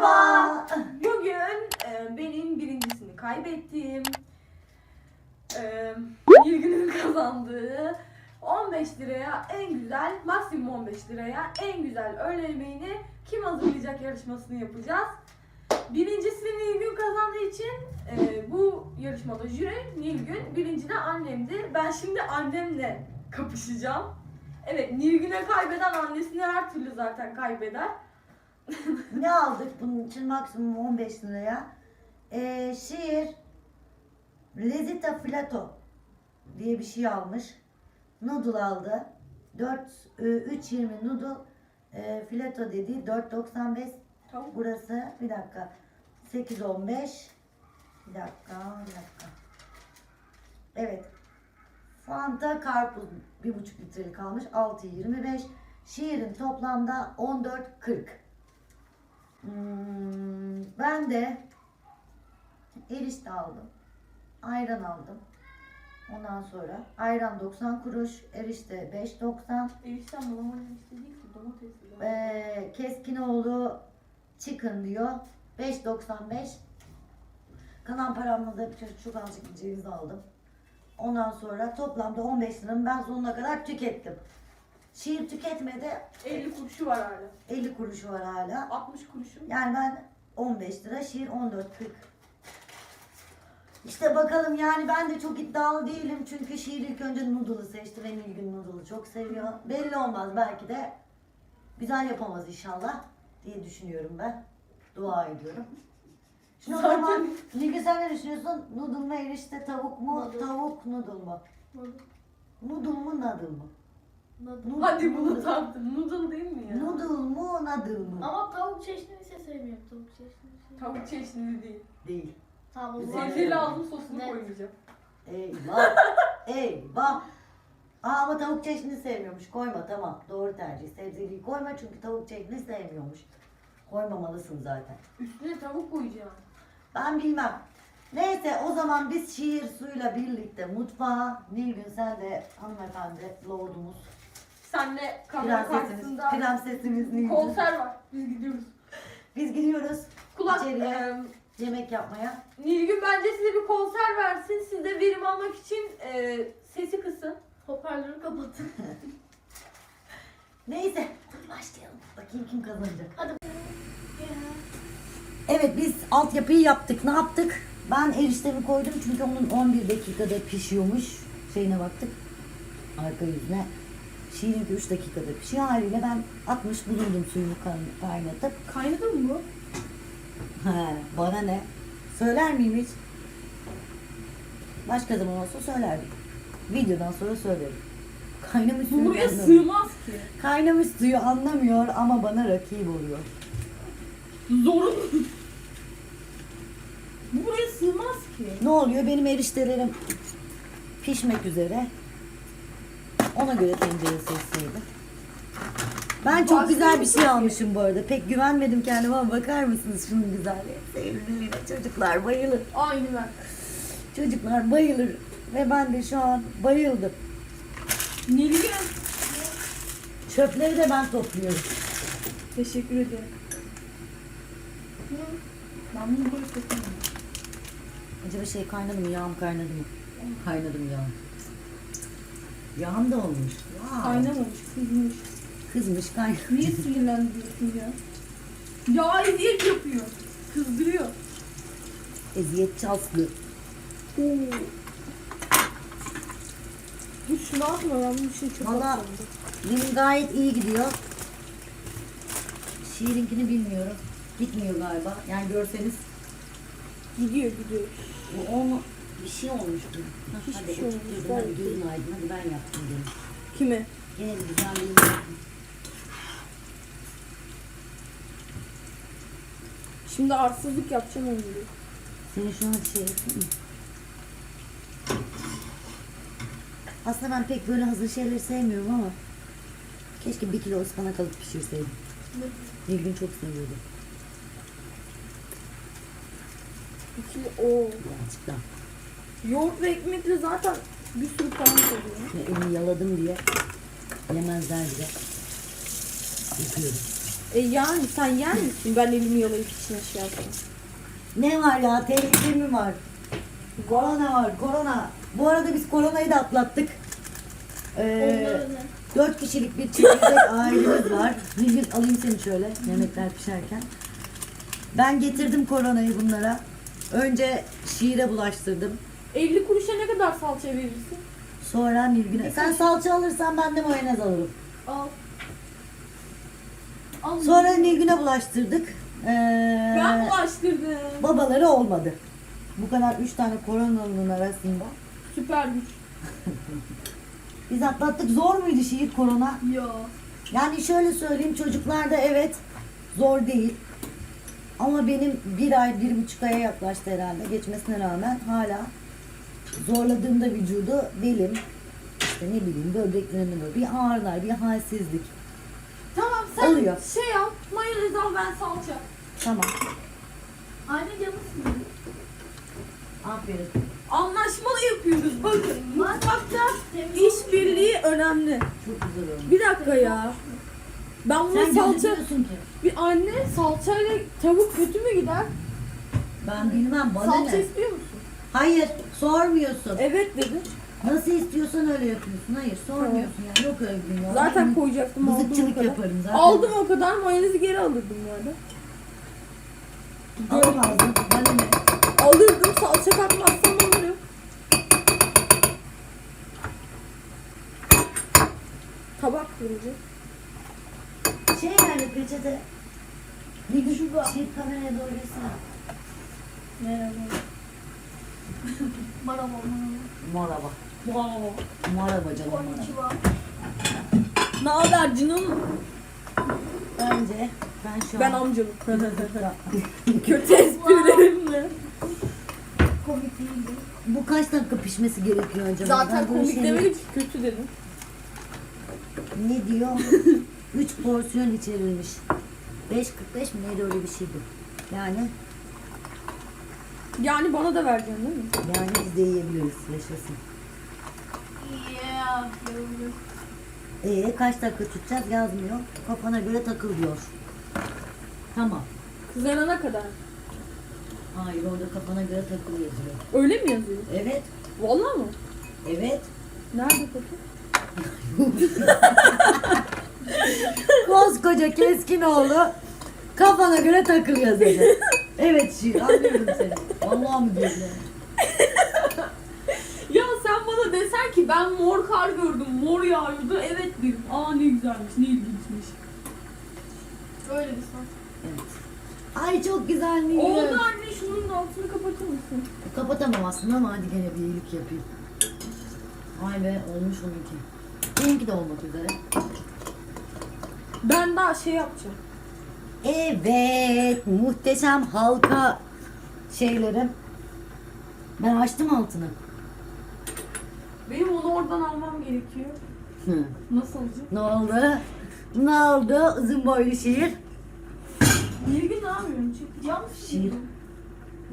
Merhaba. Bugün e, benim birincisini kaybettim. E, Nilgün'ün kazandığı 15 liraya en güzel, maksimum 15 liraya en güzel öğle yemeğini kim hazırlayacak yarışmasını yapacağız. Birincisini Nilgün kazandığı için e, bu yarışmada jüri Nilgün, birinci de annemdi. Ben şimdi annemle kapışacağım. Evet, Nilgün'e kaybeden annesini her türlü zaten kaybeder. Ne aldık bunun için? Maksimum 15 liraya? Ee, şiir Lezita Filato diye bir şey almış. Noodle aldı. 4 e, 3.20 noodle e, filato dediği 4.95 Tamam. burası bir dakika. 8.15 bir dakika bir dakika. Evet. Fanta karpuz 1.5 litrelik almış. 6.25 şiirin toplamda 14.40 Hmm, ben de erişte aldım. Ayran aldım. Ondan sonra ayran 90 kuruş, erişte 5.90. Erişten normal erişte değil ki domatesli. Ee, Keskinoğlu chicken diyor. 5.95. Kalan paramla da çok, çok azıcık bir ceviz aldım. Ondan sonra toplamda 15 liramı ben sonuna kadar tükettim. Şiir tüketmedi. 50 kuruşu var hala. 50 kuruşu var hala. 60 kuruşu. Yani ben 15 lira, şiir 14.40. İşte bakalım yani ben de çok iddialı değilim çünkü şiir ilk önce noodle'ı seçti ve Nilgün noodle'ı çok seviyor. Belli olmaz belki de güzel yapamaz inşallah diye düşünüyorum ben. Dua ediyorum. Şimdi o Zaten- zaman Nilgün sen ne düşünüyorsun? Noodle mu erişte tavuk mu? Noodle. Tavuk noodle mu? Noodle mu noodle mu? Noodle- Hadi bunu taktın. Noodle değil mi ya? Noodle mu noodle mu? Ama tavuk çeşnini ise sevmiyorum. Tavuk çeşnini sevmiyorum. Tavuk çeşnidi değil. Değil. Tamam o zaman. Aldım sosunu Evet. koymayacağım. Eyvah. Eyvah. Aa, ama tavuk çeşnini sevmiyormuş. Koyma tamam. Doğru tercih. Sebzeliği koyma çünkü tavuk çeşnini sevmiyormuş. Koymamalısın zaten. Üstüne tavuk koyacağım. Ben bilmem. Neyse o zaman biz şiir suyla birlikte mutfağa. Nilgün sen de hanımefendi lordumuz. Senle kamera Prensesimiz, karşısında prensesimiz Nilgün. konser var. Biz gidiyoruz. Biz gidiyoruz Kulak, İçeriye. e, yemek yapmaya. Nilgün bence size bir konser versin. Siz de verim almak için e, sesi kısın. Hoparlörü kapatın. Neyse hadi başlayalım. Bakayım kim kazanacak. Hadi. Evet biz altyapıyı yaptık. Ne yaptık? Ben eriştemi koydum çünkü onun 11 dakikada pişiyormuş. Şeyine baktık. Arka yüzüne. Şiirinki 3 dakikada pişiyor. Haliyle ben 60 bulundum suyunu kay- kaynatıp. Kaynadı mı bu? He, bana ne? Söyler miyim hiç? Başka zaman olsa söylerdim. Videodan sonra söylerim. Kaynamış suyu Buraya anlamıyor. sığmaz ki. Kaynamış suyu anlamıyor ama bana rakip oluyor. Zorun. Bu buraya sığmaz ki. Ne oluyor? Benim eriştelerim pişmek üzere. Ona göre tencere seçseydim. Ben çok güzel bir şey almışım bu arada. Pek güvenmedim kendime ama bakar mısınız şunun güzelliğine? Sevimliliğine çocuklar bayılır. Aynı ben. Çocuklar bayılır. Ve ben de şu an bayıldım. Nilgün. Çöpleri de ben topluyorum. Teşekkür ederim. Ben bunu böyle. Acaba şey kaynadı mı? Yağım kaynadı mı? Kaynadı mı yağım? Yağım da olmuş. Wow. Kaynamamış, kızmış. Kızmış kaynadı. Niye sinirlendiriyorsun ya? Ya eziyet yapıyor. Kızdırıyor. Eziyetçi Aslı. Oo. Dur şunu atma ben bu şey çok Valla atmadım. benim gayet iyi gidiyor. Şiirinkini bilmiyorum. Gitmiyor galiba. Yani görseniz Gidiyor gidiyor. bu olma bir şey olmuş. Hah, Hiçbir hadi şey olmamış, oturturdum, gayet hadi iyi. gözün aydın. Hadi ben yaptım dedim. Kime? Gene de güzelliğini yaptım. Şimdi arsızlık yapacağım onu diyor. Senin şu an şey yapayım mı? Aslında ben pek böyle hazır şeyleri sevmiyorum ama keşke bir kilo ıspanak alıp pişirseydim. Bir gün çok seviyordu. İkili o. Birazcık daha. Yoğurt ve ekmekle zaten bir sürü puan kalıyor. Ve elimi yaladım diye yemezler bile. Yapıyorum. E yani sen yer misin? Ben elimi yalayıp içine şey yapayım. Ne var ya? Tehlike mi var? Korona var, korona. Bu arada biz koronayı da atlattık. Ee, dört kişilik bir çekirdek ailemiz var. Bir gün alayım seni şöyle yemekler pişerken. Ben getirdim koronayı bunlara. Önce şiire bulaştırdım. 50 kuruşa ne kadar salça verirsin? Sonra Nilgün'e. Sen salça alırsan ben de mayonez alırım. Al. Al. Sonra Nilgün'e bulaştırdık. Ee, Ben bulaştırdım. babaları olmadı. Bu kadar üç tane koronalının arasında. Süper güç. Biz atlattık. Zor muydu şiir korona? Yo. Yani şöyle söyleyeyim çocuklarda evet zor değil. Ama benim bir ay, bir buçuk aya yaklaştı herhalde. Geçmesine rağmen hala zorladığımda vücudu belim, işte ne bileyim böbreklerimde böyle bir ağrılar, bir halsizlik. Tamam sen Oluyor. şey al. Mayonez al ben salça. Tamam. Anne canı sıkıldı. Aferin. Anlaşmalı yapıyoruz bakın. Mutfakta işbirliği önemli. Çok güzel oldu. Bir dakika ya. Ben bunu Sen salça... gözükmüyorsun ki. Bir anne salçayla tavuk kötü mü gider? Ben bilmem bana Salça ne. istiyor musun? Hayır sormuyorsun. Evet dedi. Nasıl istiyorsan öyle yapıyorsun. Hayır sormuyorsun yani. Yok öyle bir dünya. Zaten Ben koyacaktım aldım o Mızıkçılık kadar. yaparım zaten. Aldım o kadar mayonezi geri alırdım yani. Alamazdım. Bana ne? Alırdım salça katmazsam alırım. Tabak kırıcı. Şey nerede peçete? Bir gün şu şey kameraya doğru geçsene. Merhaba. Merhaba. Merhaba. Wow. Merhaba canım. Konnichiwa. Ne haber canım? Bence ben şu Ben an... amcam. Kötü esprilerimle. Komik değildi. Bu kaç dakika pişmesi gerekiyor acaba? Zaten Ben komik şey- demedim ki kötü dedim. Ne diyor? 3 porsiyon içerilmiş. 5.45 mi neydi öyle bir şeydi. Yani Yani bana da vereceksin değil mi? yani biz de yiyebiliriz yaşasın. Yeah. Ee kaç dakika tutacağız yazmıyor. Kafana göre takıl diyor. Tamam. Kızarana kadar. Hayır orada kafana göre takıl yazıyor. Öyle mi yazıyor? Evet. Vallahi mı? Evet. Nerede peki? Koskoca keskin oğlu kafana göre takıl yazıyor. Evet şiir anlıyorum seni. Vallahi diyorsun? Ya sen bana desen ki ben mor kar gördüm, mor yağıyordu. Evet dedim. Aa ne güzelmiş, ne ilginçmiş. Öyle bir son. Evet. Ay çok güzel mi? Oldu anne şunun altını kapatır mısın? Kapatamam aslında ama hadi gene bir iyilik yapayım. Ay be olmuş onunki. Benimki de olmak üzere. Ben daha şey yapacağım. Evet muhteşem halka şeylerim. Ben açtım altını. Benim onu oradan almam gerekiyor. Hı. Nasıl alacağım? Ne oldu? Ne oldu? Uzun boylu şiir. Nilgün ne yapıyorum? Çek. Cam Şiir.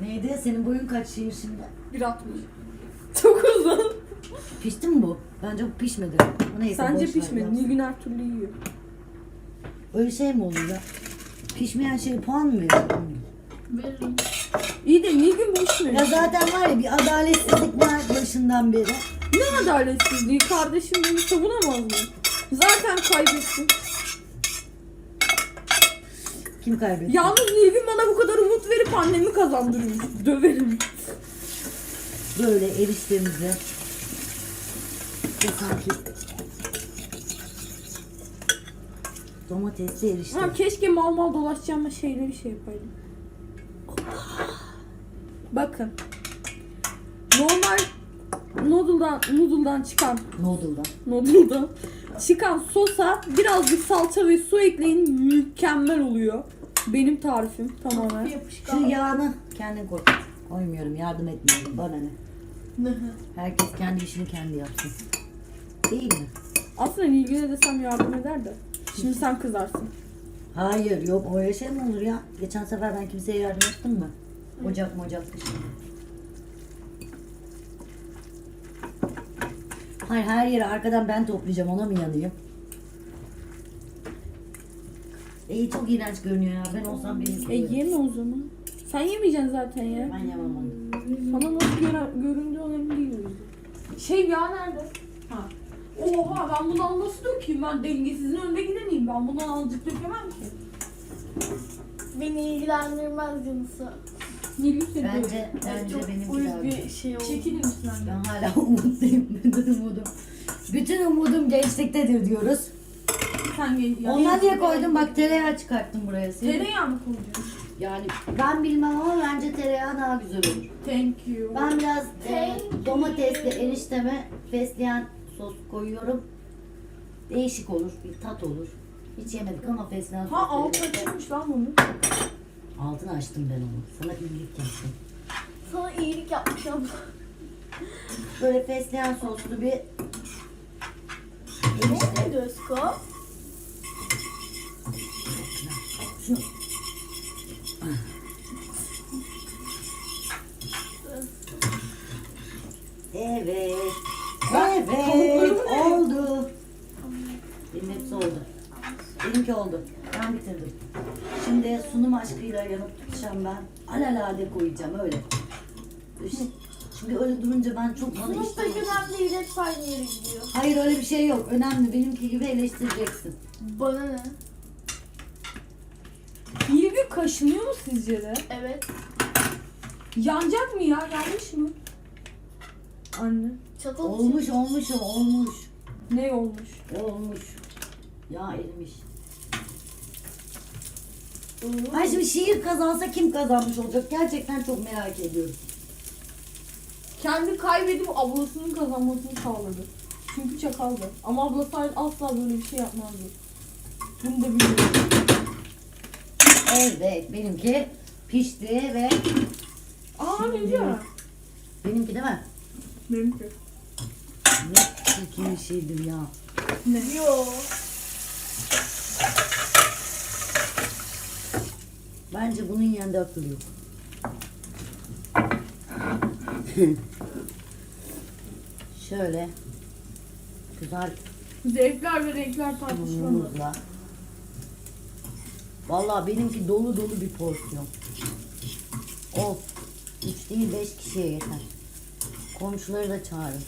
Neydi? Senin boyun kaç şiir şimdi? Bir atmış. Çok uzun. Pişti mi bu? Bence bu pişmedi. Neyse, Sence boş ver pişmedi. Nilgün her türlü yiyor. Öyle şey mi olur ya? Pişmeyen şey puan mı veriyorsun? veririm. İyi de bu pişmedi. Ya zaten var ya bir adaletsizlik var başından beri. Ne adaletsizliği? Kardeşim beni savunamaz mı? Zaten kaybettim. Kim kaybetti? Yalnız Nilgün bana bu kadar umut verip annemi kazandırıyor. Döverim. Böyle eriştemizi. İşte sanki domatesli erişte. Ha, keşke mal mal dolaşacağıma şeyleri şey yapaydım. Bakın. Normal noodle'dan, noodle'dan çıkan Noodle'dan. noodle'dan çıkan sosa birazcık salça ve su ekleyin mükemmel oluyor. Benim tarifim tamamen. Şu yapışkan. yağını kendin koy. Koymuyorum yardım etmiyorum bana ne. Herkes kendi işini kendi yapsın. Değil mi? Aslında Nilgün'e desem yardım eder de. Şimdi sen kızarsın. Hayır yok öyle şey mi olur ya? Geçen sefer ben kimseye yardım ettim mi? Ocak mocak bir şey. Hayır her yeri arkadan ben toplayacağım ona mı yanayım? İyi çok iğrenç görünüyor ya. Ben olsam benim E yeme o zaman. Sen yemeyeceksin zaten ya. Ben yemem onu. Sana nasıl göre, göründüğü önemli değil. Şey ya nerede? Ha. Oha ben bundan nasıl dökeyim? Ben dengesizin önünde gidemeyim. Ben bundan azıcık dökemem ki. Beni ilgilendirmez canısı. Nilgün seni Bence, bence Çok benimki uyuz bir şey oldu. Çekilin üstünden. Ben hala umutluyum. Bütün umudum. Bütün umudum gençliktedir diyoruz. Sen gel. ya. Ondan diye koydum bak tereyağı çıkarttım buraya. Senin- Tereyağı mı koyacaksın? Yani ben bilmem ama bence tereyağı daha güzel olur. Thank you. Ben biraz e, domatesli erişteme fesleğen sos koyuyorum. Değişik olur, bir tat olur. Hiç yemedik ama fesleğen sos. Ha alt yedik. açılmış lan bunu. Altını açtım ben onu. Sana iyilik yaptım. Sana iyilik yapmış abla. Böyle fesleğen soslu bir Ne ne Özko? şunu Evet. Evet. Oldu. Benim hepsi oldu. Benimki oldu. Ben bitirdim. Şimdi sunum aşkıyla yanıp tutacağım ben. Alalade koyacağım öyle. Üş- Şimdi öyle durunca ben çok bana Sınıf işte... peki ben değil hep aynı yere gidiyor. Hayır öyle bir şey yok. Önemli. Benimki gibi eleştireceksin. Bana ne? Nilgün kaşınıyor mu sizce de? Evet. Yanacak mı ya? Yanlış mı? Anne. Çatal Olmuş olmuş o olmuş. Ne olmuş? Olmuş. Ya erimiş. Ay şimdi şiir kazansa kim kazanmış olacak? Gerçekten çok merak ediyorum. Kendi kaybedip ablasının kazanmasını sağladı. Çünkü çakaldı. Ama ablası asla böyle bir şey yapmazdı. Bunu da biliyorum. Evet benimki pişti ve Aa ne diyor? benimki değil mi? Benimki. Ne çirkin bir şeydir ya. Ne? Yo. Bence bunun yanında akıl yok. Şöyle güzel Zevkler ve renkler tartışmalı. sunumumuzla. Vallahi benimki dolu dolu bir porsiyon. Of. Üç değil beş kişiye yeter. Komşuları da çağırın.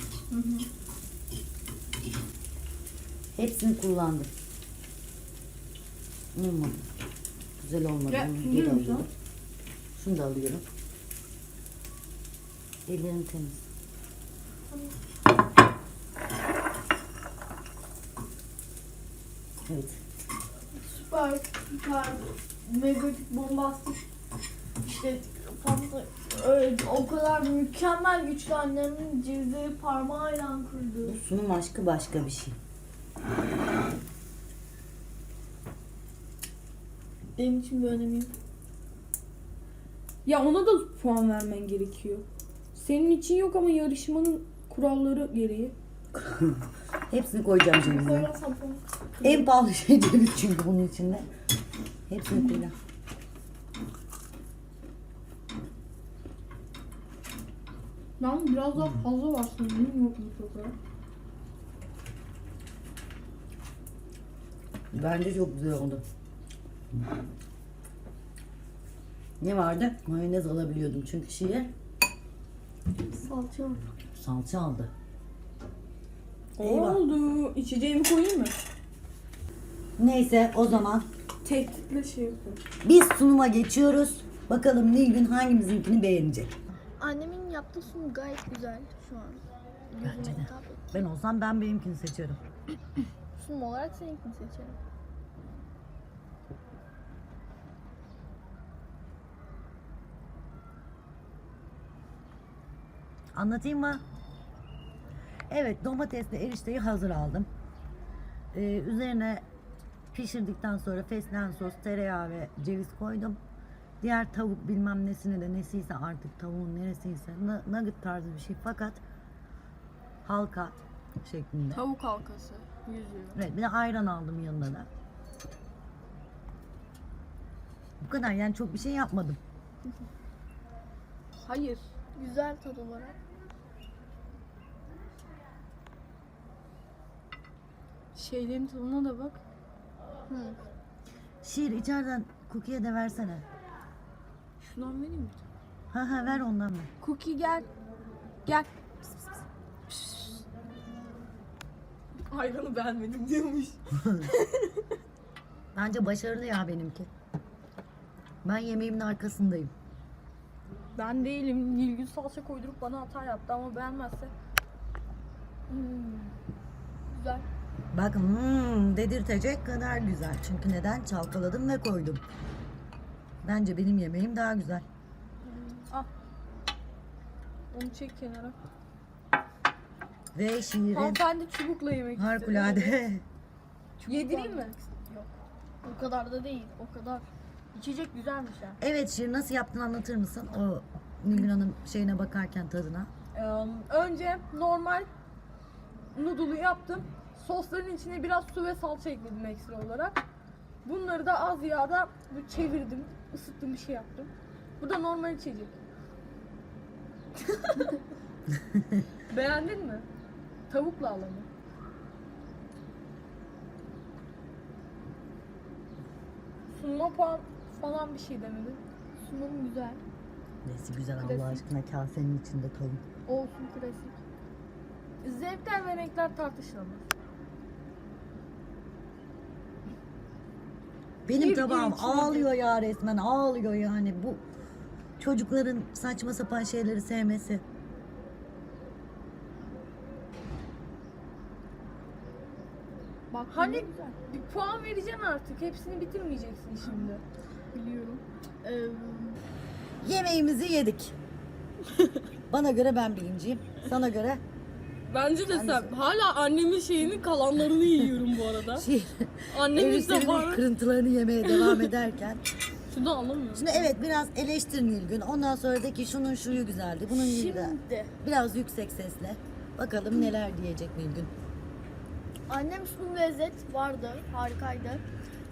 Hepsini kullandım. Olmadı. Güzel olmadı. Ya, geri alıyorum. Şunu da alıyorum. Ellerim temiz. Evet. Süper, süper, negatif, bombastik. İşte pasta öyle o kadar mükemmel güçlü annemin cevizleri parmağıyla kurdu. Bu sunum aşkı başka bir şey. Benim için bir önemi yok. Ya ona da puan vermen gerekiyor. Senin için yok ama yarışmanın kuralları gereği. Hepsini koyacağım cebime. Koyarsan puan. En pahalı şey ceviz çünkü bunun içinde. Hepsini koyacağım. Ben biraz daha fazla var sanırım yok mu çok? Bence çok güzel oldu. Ne vardı? Mayonez alabiliyordum çünkü şiir Salça. salça aldı. Eyvah. Oldu. İçeceğimi koyayım mı? Neyse o zaman Tehditli şey yapıyorum. biz sunuma geçiyoruz. Bakalım Nilgün hangimizinkini beğenecek. Annemin yaptığı sunum gayet güzel şu an. Bence de. Ben olsam ben benimkini seçerim. Sunum olarak seninkini seçerim. Anlatayım mı? Evet domatesli erişteyi hazır aldım. Ee, üzerine pişirdikten sonra fesleğen sos, tereyağı ve ceviz koydum. Diğer tavuk bilmem nesini de nesiyse artık tavuğun neresiyse nu- nugget tarzı bir şey fakat halka şeklinde. Tavuk halkası. Yüzüğü. Evet bir de ayran aldım yanına da. Bu kadar yani çok bir şey yapmadım. Hayır. Güzel tat olarak. Şeylerin tadına da bak. Hı. Şiir içeriden Cookie'ye de versene. Şundan vereyim mi? Ha ha ver ondan ver. Cookie gel. Gel. Ayranı beğenmedim diyormuş. Bence başarılı ya benimki. Ben yemeğimin arkasındayım. Ben değilim. Nilgün salça koydurup bana hata yaptı ama beğenmezse. Hmm. Güzel. Bak hmm, dedirtecek kadar güzel. Çünkü neden? Çalkaladım ve koydum. Bence benim yemeğim daha güzel. Al. Onu çek kenara. Ve şiirin Hanımefendi çubukla yemek harikulade. Yedireyim mi? Yok. O kadar da değil. O kadar. İçecek güzelmiş ha. evet şiir nasıl yaptığını anlatır mısın? O Nilgün Hanım şeyine bakarken tadına. Ee, önce normal noodle'u yaptım. Sosların içine biraz su ve salça ekledim ekstra olarak. Bunları da az yağda çevirdim. ısıttım bir şey yaptım. Bu da normal içecek. Beğendin mi? Tavukla alanı. Sunma puan falan bir şey demedim. Sunum güzel. Nesi güzel Klasik. Allah aşkına kasenin içinde tavuk. Olsun klasik. Zevkler ve renkler tartışılamaz. Benim Bir tabağım gün içinde- ağlıyor ya resmen ağlıyor yani bu çocukların saçma sapan şeyleri sevmesi. Bak hani bir puan vereceksin artık. Hepsini bitirmeyeceksin şimdi. Biliyorum. Yemeğimizi yedik. Bana göre ben birinciyim. Sana göre Bence de Sen. Hala annemin şeyinin kalanlarını yiyorum bu arada. şey, Annemin sabahı. kırıntılarını yemeye devam ederken. Şunu anlamıyorum. Şimdi evet biraz eleştir Nilgün. Ondan sonra de ki şunun şuyu güzeldi. Bunun şuyu da. Şimdi Biraz yüksek sesle. Bakalım neler diyecek Nilgün. Annem sunum lezzet vardı, harikaydı.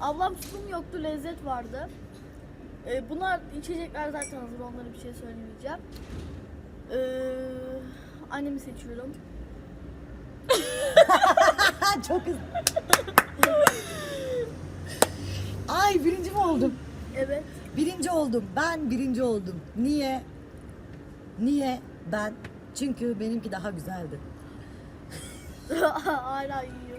Ablam sunum yoktu, lezzet vardı. Ee, bunlar içecekler zaten hazır, onlara bir şey söylemeyeceğim. Ee, annemi seçiyorum. Çok hızlı. Ay birinci mi oldum? Evet. Birinci oldum. Ben birinci oldum. Niye? Niye? Ben. Çünkü benimki daha güzeldi. Hala yiyor.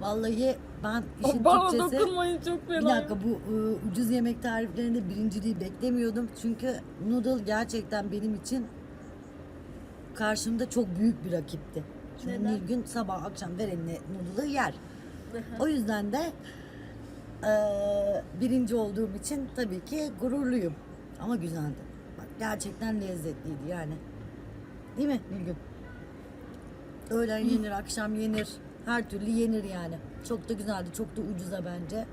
Vallahi ben işin Bana Türkçesi... dokunmayın çok Bir fena. dakika bu ıı, ucuz yemek tariflerinde birinciliği beklemiyordum. Çünkü noodle gerçekten benim için karşımda çok büyük bir rakipti. Çünkü Neden? Nilgün sabah akşam ver eline noodle'ı yer. o yüzden de eee, birinci olduğum için tabii ki gururluyum. Ama güzeldi. Bak gerçekten lezzetliydi yani. Değil mi Nilgün? Öğlen yenir, akşam yenir. Her türlü yenir yani. Çok da güzeldi. Çok da ucuza bence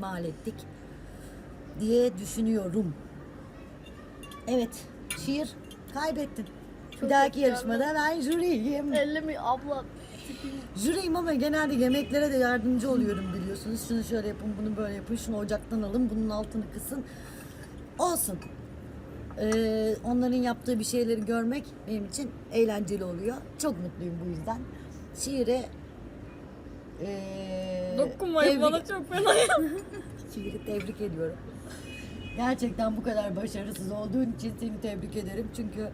mal ettik diye düşünüyorum. Evet, şiir kaybettin. Bir dahaki yarışmada ben jüriyim. Ellemi abla tipim. Jüriyim ama genelde yemeklere de yardımcı oluyorum biliyorsunuz. Şunu şöyle yapın, bunu böyle yapın, şunu ocaktan alın, bunun altını kısın. Olsun. Ee, onların yaptığı bir şeyleri görmek benim için eğlenceli oluyor. Çok mutluyum bu yüzden. Şiire ee, Dokunmayın tebrik- bana çok fena. Şiiri tebrik ediyorum. Gerçekten bu kadar başarısız olduğun için seni tebrik ederim. Çünkü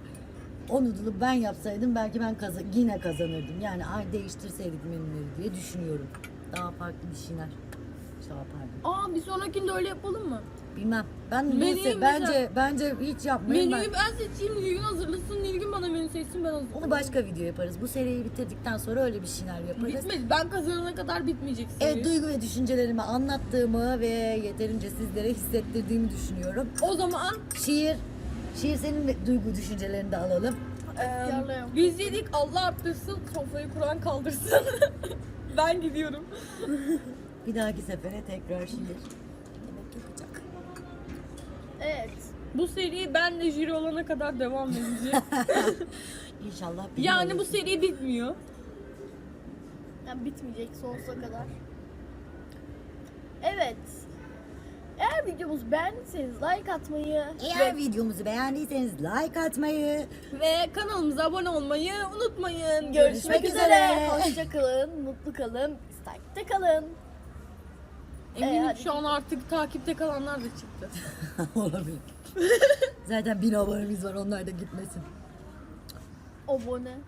o noodle'ı ben yapsaydım belki ben kaza- yine kazanırdım. Yani ay değiştirseydik menüleri diye düşünüyorum. Daha farklı bir şeyler şey yapardım. Aa bir sonrakinde öyle yapalım mı? Bilmem. Ben Menüyü neyse mesela- bence bence hiç yapmayın. Menüyü Ben. ben seçeyim, Nilgün hazırlasın, Nilgün bana menü seçsin ben hazırlayayım. Onu başka video yaparız. Bu seriyi bitirdikten sonra öyle bir şeyler yaparız. Bitmedi. Ben kazanana kadar bitmeyecek seri. Evet duygu ve düşüncelerimi anlattığımı ve yeterince sizlere hissettirdiğimi düşünüyorum. O zaman Şiir, şiir senin de duygu düşüncelerini de alalım. Yarlayalım. biz yedik Allah arttırsın, sofrayı Kur'an kaldırsın. ben gidiyorum. Bir dahaki sefere tekrar şiir. Evet. Bu seri ben de jüri olana kadar devam edecek. İnşallah bir yani bu seri bitmiyor. Yani bitmeyecek sonsuza kadar. Evet. Eğer videomuzu beğendiyseniz like atmayı Eğer videomuzu beğendiyseniz like atmayı, Ve kanalımıza abone olmayı unutmayın. Görüşmek üzere. üzere. Hoşça kalın, mutlu kalın, istakte kalın. Eminim hadi şu an artık takipte kalanlar da çıktı. Olabilir. Zaten bin abonemiz var onlar da gitmesin. Abone.